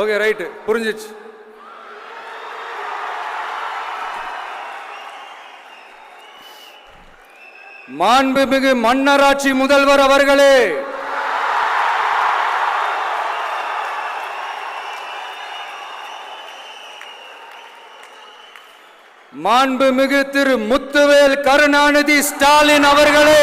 Okay right புரிஞ்சிச்சு. மாண்புமிகு மன்னராட்சி முதல்வர் அவர்களே. மாண்புமிகு திரு முத்துவேல் கருணாநிதி ஸ்டாலின் அவர்களே.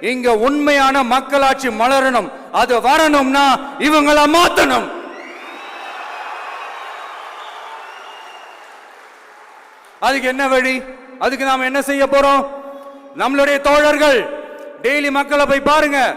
இங்க உண்மையான மக்களாட்சி மலரணும். அது வரணும்னா இவங்கள மாத்தணும். அதுக்கு என்ன வழி? அதுக்கு நாம என்ன செய்ய போறோம்? நம்மளுடைய தோழர்கள் டெய்லி மக்களை போய் பாருங்க.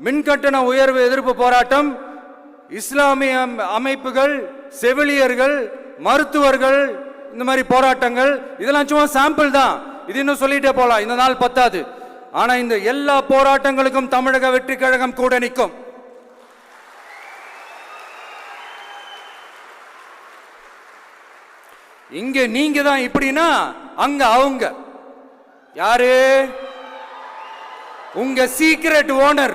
மின்கட்டண உயர்வு எதிர்ப்பு போராட்டம் இஸ்லாமிய அம்- அமைப்புகள் செவிலியர்கள் மருத்துவர்கள் இந்த மாதிரி போராட்டங்கள் இதெல்லாம் சும்மா சாம்பிள் தான். இது இன்னும் சொல்லிட்டே போகலாம். இந்த நாள் பத்தாது. ஆனால் இந்த எல்லா போராட்டங்களுக்கும் தமிழக வெற்றி கழகம் கூட நிற்கும். இங்க நீங்க தான் இப்படின்னா அங்க அவங்க. யாரு? உங்க சீக்ரெட் ஓனர்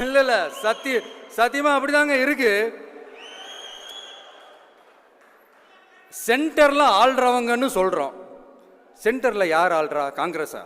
இல்ல இல்ல சத்திய சத்தியமா அப்படிதாங்க இருக்கு. சென்டர்ல ஆள்றவங்கன்னு சொல்றோம். சென்டர்ல யார் ஆள்றா? காங்கிரஸா?